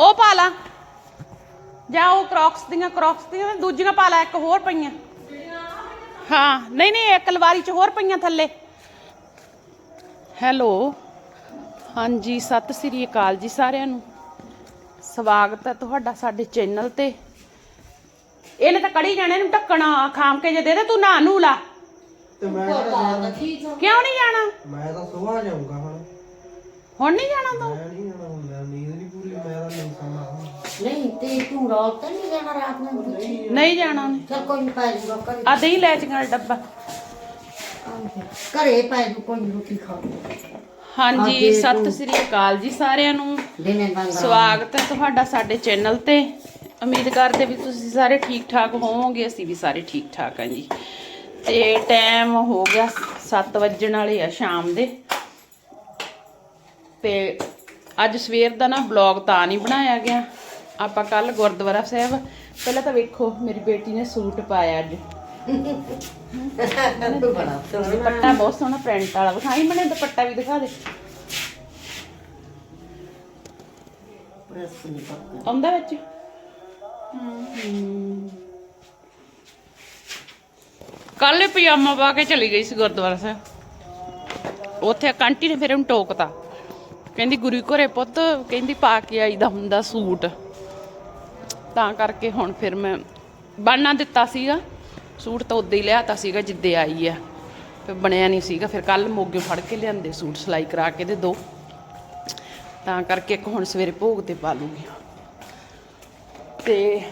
ਉਹ ਪਾ ਲਾ। ਜਾਂ ਉਹ ਕ੍ਰੌਕਸ ਦੀਆਂ ਕ੍ਰੌਕਸ ਦੀਆਂ ਦੂਜੀਆਂ ਪਾ ਲੈ ਇੱਕ ਹੋਰ ਪਈਆਂ। ਹਾਂ ਨਹੀਂ ਨਹੀਂ ਇੱਕ ਲਵਾਰੀ ਚ ਹੋਰ ਪਈਆਂ ਥੱਲੇ। ਹੈਲੋ। ਹਾਂਜੀ ਸਤਿ ਸ੍ਰੀ ਅਕਾਲ ਜੀ ਸਾਰਿਆਂ ਨੂੰ। ਸਵਾਗਤ ਹੈ ਤੁਹਾਡਾ ਸਾਡੇ ਚੈਨਲ ਤੇ। ਇਹਨੇ ਤਾਂ ਕੜੀ ਜਾਣੇ ਨੂੰ ਢੱਕਣਾ ਖਾਮ ਕੇ ਜੇ ਦੇ ਦੇ ਤੂੰ ਨਾ ਨੂੰ ਲਾ। ਤੇ ਮੈਂ ਜਾਣਾ- ਕਿਉਂ ਨਹੀਂ ਜਾਣਾ? ਮੈਂ ਤਾਂ ਸੁਬਾਹ ਜਾਊਂਗਾ ਹੁਣ। ਹੁਣ ਨਹੀਂ ਜਾਣਾ ਤੂੰ? ਮੈਂ ਨਹੀਂ ਜਾਣਾ ਹੁਣ ਮੇਰਾ ਨੀਂਦ ਨਹੀਂ ਪੂਰੀ ਮੈਂ ਤਾਂ ਨਹੀਂ ਸੌਣਾ ਹੁਣ। ਨਹੀਂ ਤੇ ਤੂੰ ਰਾਤ ਤਾਂ ਨਹੀਂ ਜਾਣਾ ਰਾਤ ਨੂੰ? ਨਹੀਂ ਜਾਣਾ। ਉਹਨੇ। ਚਲ ਕੋਈ ਨਹੀਂ ਪੈ ਜੂਗਾ ਘਰੇ। ਆ ਦਹੀਂ ਲੈ ਚੰਗਾ ਡੱਬਾ। ਘਰੇ ਪੈ ਜੂ ਕੋਈ ਨੀ ਰੋਟੀ ਖਾ ਹਾਂਜੀ ਸਤਿ ਸ੍ਰੀ ਅਕਾਲ ਜੀ ਸਾਰਿਆਂ ਨੂੰ। ਦਿਨੇ ਬੰਦ ਸਵਾਗਤ ਹੈ ਤੁਹਾਡਾ ਸਾਡੇ ਚੈਨਲ ਤੇ। ਉਮੀਦ ਕਰਦੇ ਵੀ ਤੁਸੀਂ ਸਾਰੇ ਠੀਕ ਠਾਕ ਹੋਵੋਗੇ ਅਸੀਂ ਵੀ ਸਾਰੇ ਠੀਕ ਠਾਕ ਹਾਂ ਜੀ। ਤੇ ਟਾਈਮ ਹੋ ਗਿਆ 7 ਵੱਜਣ ਵਾਲੇ ਆ ਸ਼ਾਮ ਦੇ। ਤੇ ਅੱਜ ਸਵੇਰ ਦਾ ਨਾ ਬਲੌਗ ਤਾਂ ਨਹੀਂ ਬਣਾਇਆ ਗਿਆ। ਆਪਾਂ ਕੱਲ ਗੁਰਦੁਆਰਾ ਸਾਹਿਬ ਪਹਿਲਾਂ ਤਾਂ ਵੇਖੋ ਮੇਰੀ ਬੇਟੀ ਨੇ ਸੂਟ ਪਾਇਆ ਅੱਜ। ਦੁਪੱਟਾ ਬਹੁਤ ਸੋਹਣਾ ਪ੍ਰਿੰਟ ਵਾਲਾ। ਵਿਖਾਈ ਮੈਨੂੰ ਦੁਪੱਟਾ ਵੀ ਦਿਖਾ ਦੇ। ਆਉਂਦਾ ਵਿੱਚ? ਕੱਲ ਪਜਾਮਾ ਪਾ ਕੇ ਚਲੀ ਗਈ ਸੀ ਗੁਰਦੁਆਰਾ ਸਾਹਿਬ। ਉੱਥੇ ਇੱਕ ਆਂਟੀ ਨੇ ਫਿਰ ਉਹਨੂੰ ਟੋਕਤਾ। ਕਹਿੰਦੀ ਗੁਰੂ ਘਰੇ ਪੁੱਤ, ਕਹਿੰਦੀ ਪਾ ਕੇ ਆਈਦਾ ਹੁੰਦਾ ਸੂਟ। ਤਾਂ ਕਰਕੇ ਹੁਣ ਫਿਰ ਮੈਂ ਬਣਨਾ ਦਿੱਤਾ ਸੀਗਾ। ਸੂਟ ਤਾਂ ਉਦੋਂ ਹੀ ਲਿਆਤਾ ਸੀਗਾ ਜਿੱਦੇ ਆਈ ਆ। ਫਿਰ ਬਣਿਆ ਨਹੀਂ ਸੀਗਾ, ਫਿਰ ਕੱਲ ਮੋਗੇ ਫੜ ਕੇ ਲਿਆਂਦੇ ਸੂਟ, ਸਿਲਾਈ ਕਰਾ ਕੇ ਦੇ ਦੋ। ਤਾਂ ਕਰਕੇ ਇੱਕ ਹੁਣ ਸਵੇਰੇ ਭੋਗ ਤੇ ਪਾ ਲੂਗੀ। ਤੇ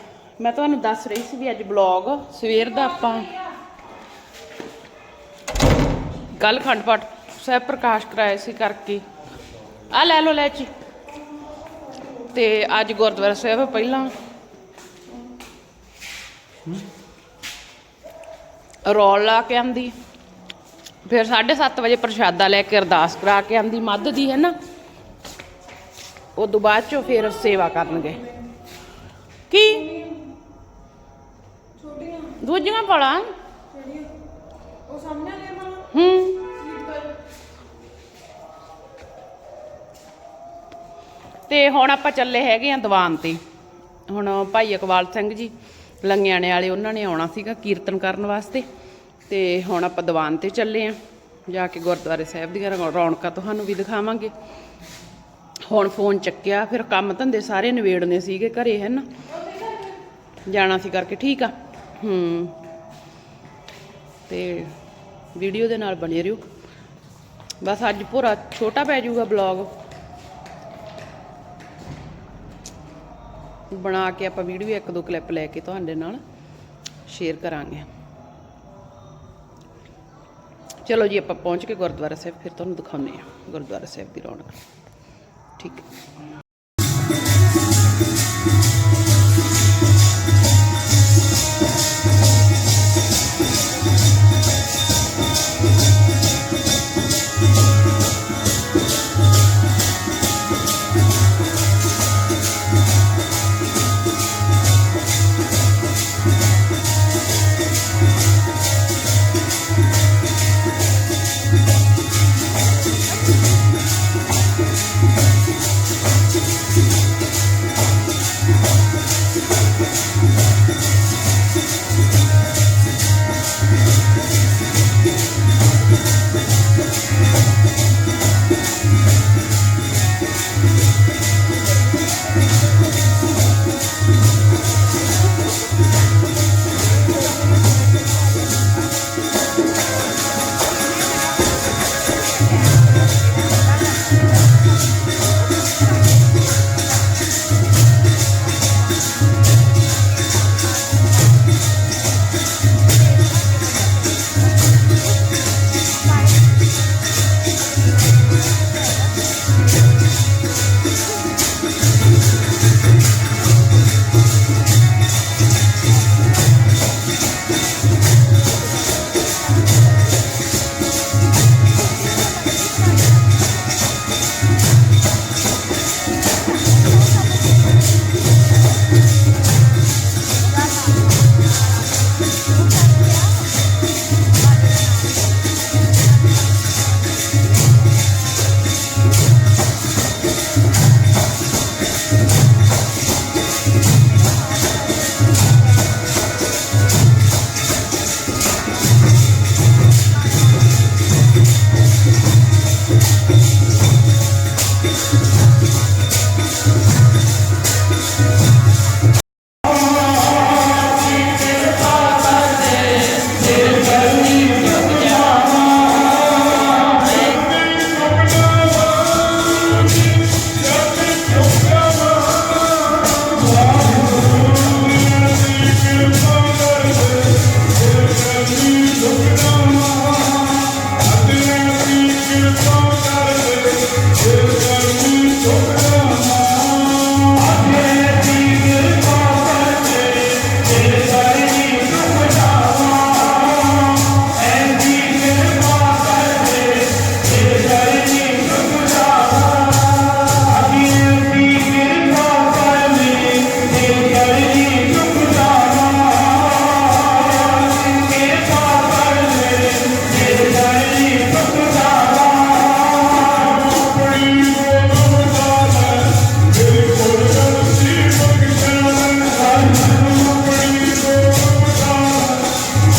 ਮੈਂ ਤੁਹਾਨੂੰ ਦੱਸ ਰਹੀ ਸੀ ਵੀ ਅੱਜ ਬਲੌਗ ਸਵੇਰ ਦਾ ਆਪਾਂ ਗੱਲ ਖੰਡ ਪਾਠ ਸਾਹਿਬ ਪ੍ਰਕਾਸ਼ ਕਰਾਇਆ ਸੀ ਕਰਕੇ। ਆ ਲੈ ਲਓ ਲੈ ਜੀ ਤੇ ਅੱਜ ਗੁਰਦੁਆਰਾ ਸਾਹਿਬ ਪਹਿਲਾਂ। ਰੋਲ ਲਾ ਕੇ ਆਂਦੀ। ਫਿਰ 7:30 ਵਜੇ ਪ੍ਰਸ਼ਾਦਾ ਲੈ ਕੇ ਅਰਦਾਸ ਕਰਾ ਕੇ ਆਂਦੀ ਮੱਧ ਦੀ ਹੈ ਨਾ? ਉਦੋਂ ਬਾਅਦ ਚੋਂ ਫਿਰ ਸੇਵਾ ਕਰਨਗੇ। ਕੀ? ਛੋਟੀਆਂ। ਦੂਜੀਆਂ ਪੜਾ ਉਹ ਸਾਹਮਣੇ ਲੈ ਹੂੰ। ਤੇ ਹੁਣ ਆਪਾਂ ਚੱਲੇ ਹੈਗੇ ਆ ਦੀਵਾਨ ਤੇ। ਹੁਣ ਭਾਈ ਇਕਬਾਲ ਸਿੰਘ ਜੀ, ਲੰਗਿਆਣੇ ਵਾਲੇ ਉਹਨਾਂ ਨੇ ਆਉਣਾ ਸੀਗਾ ਕੀਰਤਨ ਕਰਨ ਵਾਸਤੇ ਤੇ ਹੁਣ ਆਪਾਂ ਦੀਵਾਨ ਤੇ ਚੱਲੇ ਆ। ਜਾ ਕੇ ਗੁਰਦੁਆਰੇ ਸਾਹਿਬ ਦੀਆਂ ਰੌ- ਰੌਣਕਾਂ ਤੁਹਾਨੂੰ ਵੀ ਦਿਖਾਵਾਂਗੇ। ਹੁਣ ਫੋਨ ਚੱਕਿਆ, ਫਿਰ ਕੰਮ ਧੰਦੇ ਸਾਰੇ ਨਿਬੇੜਨੇ ਸੀਗੇ ਘਰੇ ਹੈ ਨਾ ਜਾਣਾ ਸੀ ਕਰਕੇ ਠੀਕ ਆ। ਹੂੰ। ਤੇ ਵੀਡੀਓ ਦੇ ਨਾਲ ਬਣੇ ਰਹੋ। ਬਸ ਅੱਜ ਪੂਰਾ ਛੋਟਾ ਪੈ ਜਾਊਗਾ ਬਲੌਗ। ਬਣਾ ਕੇ ਆਪਾਂ ਵੀਡੀਓ ਇੱਕ ਦੋ ਕਲਿੱਪ ਲੈ ਕੇ ਤੁਹਾਡੇ ਨਾਲ ਸ਼ੇਅਰ ਕਰਾਂਗੇ। ਚਲੋ ਜੀ, ਆਪਾਂ ਪਹੁੰਚ ਕੇ ਗੁਰਦੁਆਰਾ ਸਾਹਿਬ, ਫਿਰ ਤੁਹਾਨੂੰ ਦਿਖਾਉਂਦੇ ਆ ਗੁਰਦੁਆਰਾ ਸਾਹਿਬ ਦੀ ਰੌਣਕ। ਠੀਕ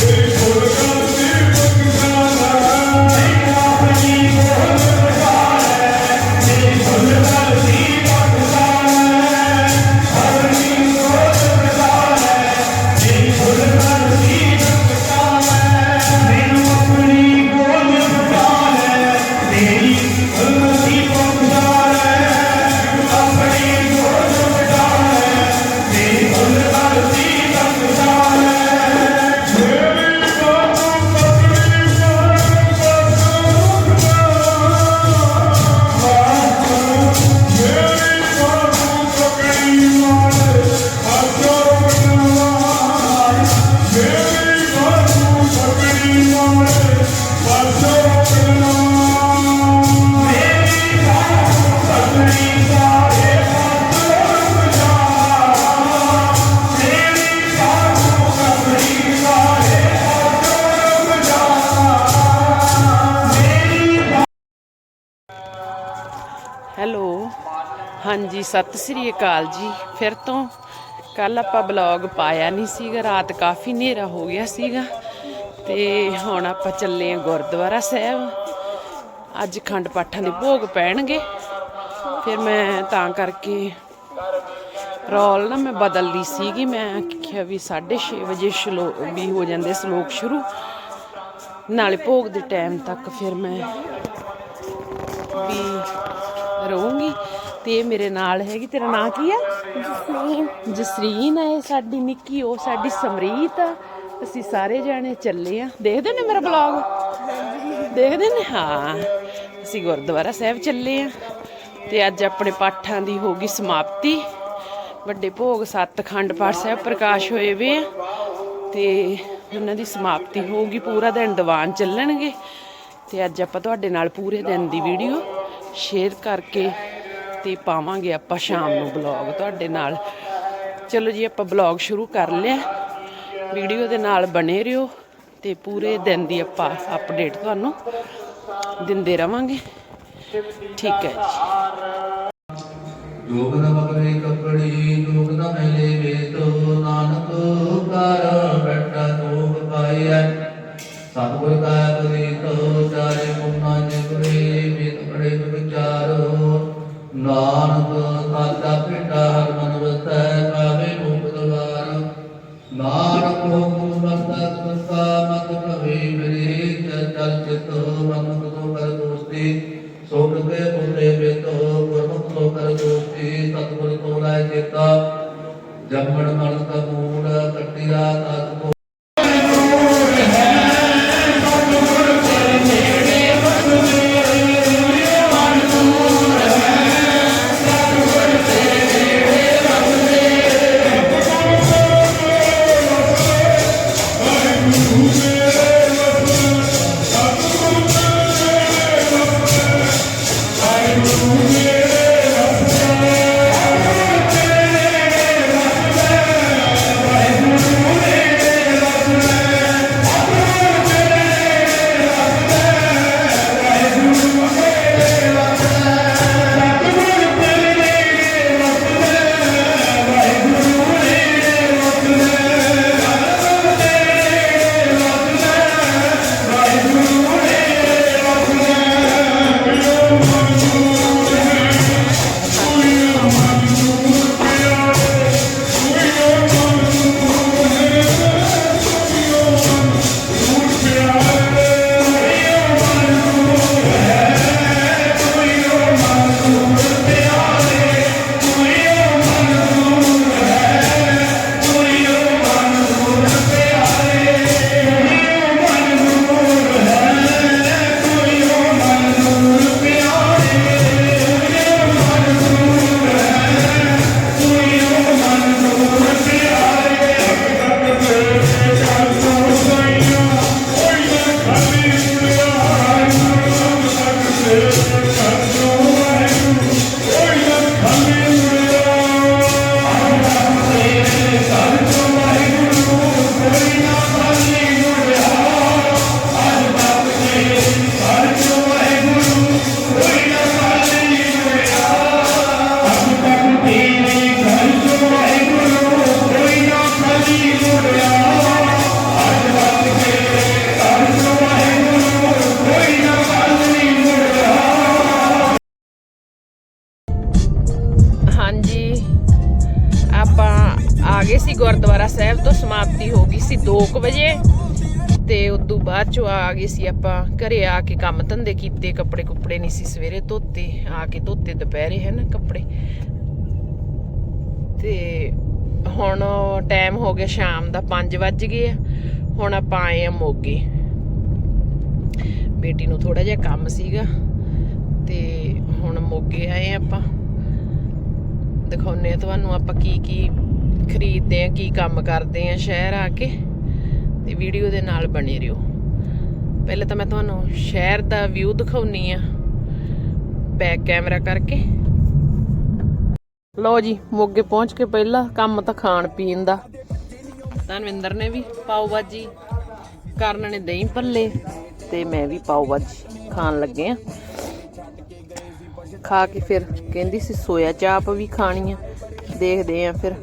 ਹੈ ਹੈਲੋ ਹਾਂਜੀ, ਸਤਿ ਸ੍ਰੀ ਅਕਾਲ ਜੀ। ਫਿਰ ਤੋਂ ਕੱਲ ਆਪਾਂ ਬਲੌਗ ਪਾਇਆ ਨਹੀਂ ਸੀਗਾ, ਰਾਤ ਕਾਫੀ ਹਨੇਰਾ ਹੋ ਗਿਆ ਸੀਗਾ। ਤੇ ਹੁਣ ਆਪਾਂ ਚੱਲੇ ਆ ਗੁਰਦੁਆਰਾ ਸਾਹਿਬ। ਅੱਜ ਖੰਡ ਪਾਠਾਂ ਦੇ ਭੋਗ ਪੈਣਗੇ। ਫਿਰ ਮੈਂ ਤਾਂ ਕਰਕੇ ਰੋਲ ਨਾ ਮੈਂ ਬਦਲ ਲਈ ਸੀਗੀ। ਮੈਂ ਕਿਹਾ ਵੀ 6:30 ਵਜੇ ਸ਼ਲੋ, ਵੀ ਹੋ ਜਾਂਦੇ ਸ਼ਲੋਕ ਸ਼ੁਰੂ। ਨਾਲੇ ਭੋਗ ਦੇ ਟਾਈਮ ਤੱਕ ਫਿਰ ਮੈਂ ਵੀ ਰਹੂੰਗੀ। ਤੇ ਮੇਰੇ ਨਾਲ ਹੈਗੀ। ਤੇਰਾ ਨਾਂ ਕੀ ਆ? ਜਸਰੀਨ। ਜਸਰੀਨ ਹੈ ਇਹ ਸਾਡੀ ਨਿੱਕੀ ਉਹ ਸਾਡੀ ਸਮਰੀਤ ਆ। ਅਸੀਂ ਸਾਰੇ ਜਾਣੇ ਚੱਲੇ ਆ। ਦੇਖਦੇ ਨੇ ਮੇਰਾ ਬਲੌਗ ਦੇਖਦੇ ਨੇ? ਹਾਂ। ਅਸੀਂ ਗੁਰਦੁਆਰਾ ਸਾਹਿਬ ਚੱਲੇ ਆ। ਤੇ ਅੱਜ ਆਪਣੇ ਪਾਠਾਂ ਦੀ ਹੋ ਗਈ ਸਮਾਪਤੀ। ਵੱਡੇ ਭੋਗ ਸੱਤ ਖੰਡ ਪਾਠ ਸਾਹਿਬ ਪ੍ਰਕਾਸ਼ ਹੋਏ ਵੇ ਆ। ਤੇ ਉਹਨਾਂ ਦੀ ਸਮਾਪਤੀ ਹੋਊਗੀ ਪੂਰਾ ਦਿਨ ਦੀਵਾਨ ਚੱਲਣਗੇ। ਤੇ ਅੱਜ ਆਪਾਂ ਤੁਹਾਡੇ ਨਾਲ ਪੂਰੇ ਦਿਨ ਦੀ ਵੀਡੀਓ ਸ਼ੇਅਰ ਕਰਕੇ ਤੇ ਪਾਵਾਂਗੇ ਆਪਾਂ ਸ਼ਾਮ ਨੂੰ ਬਲੌਗ ਤੁਹਾਡੇ ਨਾਲ। ਚਲੋ ਜੀ, ਆਪਾਂ ਬਲੌਗ ਸ਼ੁਰੂ ਕਰ ਲਿਆ। ਵੀਡੀਓ ਦੇ ਨਾਲ ਬਣੇ ਰਹੋ ਤੇ ਪੂਰੇ ਦਿਨ ਦੀ ਆਪਾਂ ਅਪਡੇਟ ਤੁਹਾਨੂੰ ਦਿੰਦੇ ਰਵਾਂਗੇ। ਠੀਕ ਹੈ ਜੀ। ਜੋਗ ਨ ਬਗਰੇ ਕੱਪੜੀ ਜੋਗ ਨ ਮੈਲੇ ਵੇਤੋ, ਨਾਨਕ ਕਰ ਬੈਠਾ ਜੋਗ ਪਾਈਐ ਸਤਿਗੁਰ ਕਾ ਪ੍ਰੀਤੋ ਚਾਰੇ ਨਾਨਕ ਸਾਚਾ ਪਿਤਾ ਹਰ ਮਨ ਵਸੈ ਕਾਵੇ ਮੁਖ ਦਵਾਰ। ਨਾਨਕ ਹੁਕਮ ਵਰਤਾ ਸੁਸਾ ਮਤ ਭਵੇ ਮੇਰੇ ਚਲ ਚਿਤ ਮਨ ਤੋ ਕਰ ਦੋਸਤੀ। ਸੋਗ ਕੇ ਪੁੱਤੇ ਬੇਤੋ ਗੁਰਮੁਖ ਸੋ ਕਰ ਦੋਸਤੀ, ਸਤਿਗੁਰ ਤੋਂ ਲਾਇ ਚੇਤਾ। ਜੰਮਣ ਮਨ ਕਾ ਤੋਂ ਹੋ ਗਈ ਸੀ 2:00 ਵਜੇ। ਤੇ ਉਦੋਂ ਬਾਅਦ ਚੋਂ ਆ ਗਏ ਸੀ ਆਪਾਂ। ਘਰੇ ਆ ਕੇ ਕੰਮ ਧੰਦੇ ਕੀਤੇ, ਕੱਪੜੇ ਕੁੱਪੜੇ ਨਹੀਂ ਸੀ ਸਵੇਰੇ ਧੋਤੇ। ਆ ਕੇ ਧੋਤੇ ਦੁਪਹਿਰੇ ਹੈ ਨਾ ਕੱਪੜੇ। ਤੇ ਹੁਣ ਟਾਈਮ ਹੋ ਗਿਆ ਸ਼ਾਮ ਦਾ 5 ਵੱਜ ਗਏ ਆ। ਹੁਣ ਆਪਾਂ ਆਏ ਆ ਮੋਗੇ। ਬੇਟੀ ਨੂੰ ਥੋੜਾ ਜਿਹਾ ਕੰਮ ਸੀਗਾ। ਤੇ ਹੁਣ ਮੋਗੇ ਆਏ ਆਪਾਂ। ਦਿਖਾਉਨੇ ਆ ਤੁਹਾਨੂੰ ਆਪਾਂ ਕੀ ਕੀ ਖਰੀਦਦੇ ਆ, ਕੀ ਕੰਮ ਕਰਦੇ ਆ ਸ਼ਹਿਰ ਆ ਕੇ, ਤੇ ਵੀਡੀਓ ਦੇ ਨਾਲ ਬਣੇ ਰਹੋ। ਪਹਿਲੇ ਤਾਂ ਮੈਂ ਤੁਹਾਨੂੰ ਸ਼ਹਿਰ ਦਾ ਵਿਊ ਦਿਖਾਉਣੀ ਆ ਬੈਕ ਕੈਮਰਾ ਕਰਕੇ। ਲਓ ਜੀ ਮੋਗੇ ਪਹੁੰਚ ਕੇ ਪਹਿਲਾ ਕੰਮ ਤਾਂ ਖਾਣ ਪੀਣ ਦਾ। ਧਨਵਿੰਦਰ ਨੇ ਵੀ ਪਾਓ ਭਾਜੀ ਕਰਨ ਨੇ ਦਹੀਂ ਭੱਲੇ, ਤੇ ਮੈਂ ਵੀ ਪਾਓ ਭਾਜੀ ਖਾਣ ਲੱਗੇ ਆ। ਖਾ ਕੇ ਫਿਰ ਕਹਿੰਦੀ ਸੀ ਸੋਇਆ ਚਾਪ ਵੀ ਖਾਣੀ ਆ, ਦੇਖਦੇ ਆ ਫਿਰ।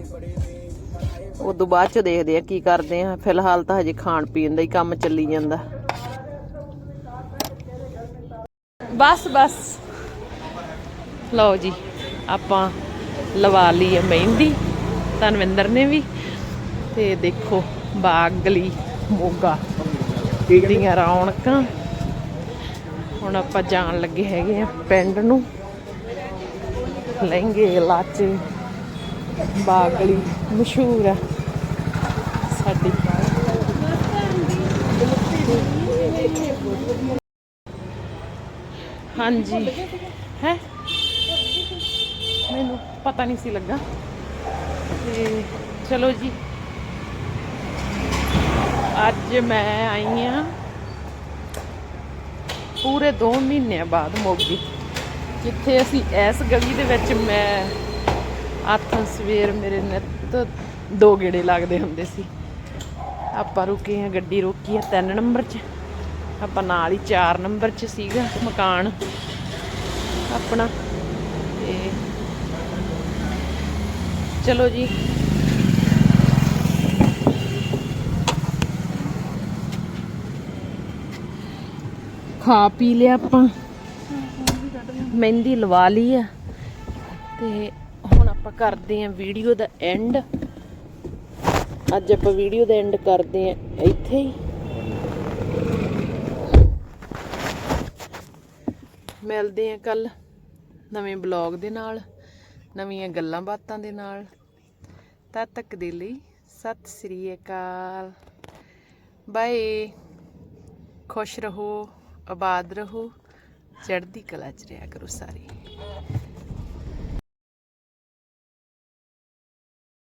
ਉਦੋਂ ਬਾਅਦ ਚ ਦੇਖਦੇ ਆ ਕੀ ਕਰਦੇ ਆ। ਫਿਲਹਾਲ ਤਾਂ ਹਜੇ ਖਾਣ ਪੀਣ ਦਾ ਹੀ ਕੰਮ ਚੱਲੀ ਜਾਂਦਾ। ਬਸ ਬਸ। ਲਓ ਜੀ, ਆਪਾਂ ਲਵਾ ਲਈ ਹੈ ਮਹਿੰਦੀ। ਧਨਵਿੰਦਰ ਨੇ ਵੀ। ਤੇ ਦੇਖੋ ਬਾਗ ਗਲੀ ਮੋਗਾ ਦੀਆਂ ਰੌਣਕਾਂ। ਹੁਣ ਆਪਾਂ ਜਾਣ ਲੱਗੇ ਹੈਗੇ ਆ ਪਿੰਡ ਨੂੰ। ਲਹਿੰਗੇ, ਲਾਚੇ ਬਾਗ ਗਲੀ ਮਸ਼ਹੂਰ ਆ। ਸਾਡੀ। ਹਾਂਜੀ। ਹੈ? ਮੈਨੂੰ ਪਤਾ ਨਹੀਂ ਸੀ ਲੱਗਾ। ਤੇ ਚਲੋ ਜੀ। ਅੱਜ ਮੈਂ ਆਈ ਆ ਪੂਰੇ 2 ਮਹੀਨਿਆਂ ਬਾਅਦ ਮੋਗੀ। ਜਿੱਥੇ ਅਸੀਂ ਇਸ ਗਲੀ ਦੇ ਵਿੱਚ ਮੈਂ ਅੱਠ ਸਵੇਰ ਮੇਰੇ ਨਿੱਤ ਦੋ ਗੇੜੇ ਲੱਗਦੇ ਹੁੰਦੇ ਸੀ। ਆਪਾਂ ਰੁਕੇ ਆ ਗੱਡੀ ਰੋਕੀ ਆ 3 ਨੰਬਰ 'ਚ। ਆਪਾਂ ਨਾਲ ਹੀ 4 ਨੰਬਰ 'ਚ ਸੀਗਾ ਮਕਾਨ। ਆਪਣਾ। ਤੇ ਚਲੋ ਜੀ। ਖਾ ਪੀ ਲਿਆ ਆਪਾਂ। ਮਹਿੰਦੀ ਲਵਾ ਲਈ ਆ। ਤੇ ਕਰਦੇ ਆਂ ਵੀਡੀਓ ਦਾ ਐਂਡ ਅੱਜ ਆਪਾਂ ਵੀਡੀਓ ਦਾ ਐਂਡ ਕਰਦੇ ਆਂ ਇੱਥੇ ਹੀ। ਮਿਲਦੇ ਆਂ ਕੱਲ ਨਵੇਂ ਬਲੌਗ ਦੇ ਨਾਲ, ਨਵੀਆਂ ਗੱਲਾਂ ਬਾਤਾਂ ਦੇ ਨਾਲ। ਤਦ ਤੱਕ ਦੇ ਲਈ ਸਤਿ ਸ੍ਰੀ ਅਕਾਲ। ਬਾਏ। ਖੁਸ਼ ਰਹੋ, ਆਬਾਦ ਰਹੋ, ਚੜ੍ਹਦੀ ਕਲਾ ਚ ਰਿਹਾ ਕਰੋ ਸਾਰੇ।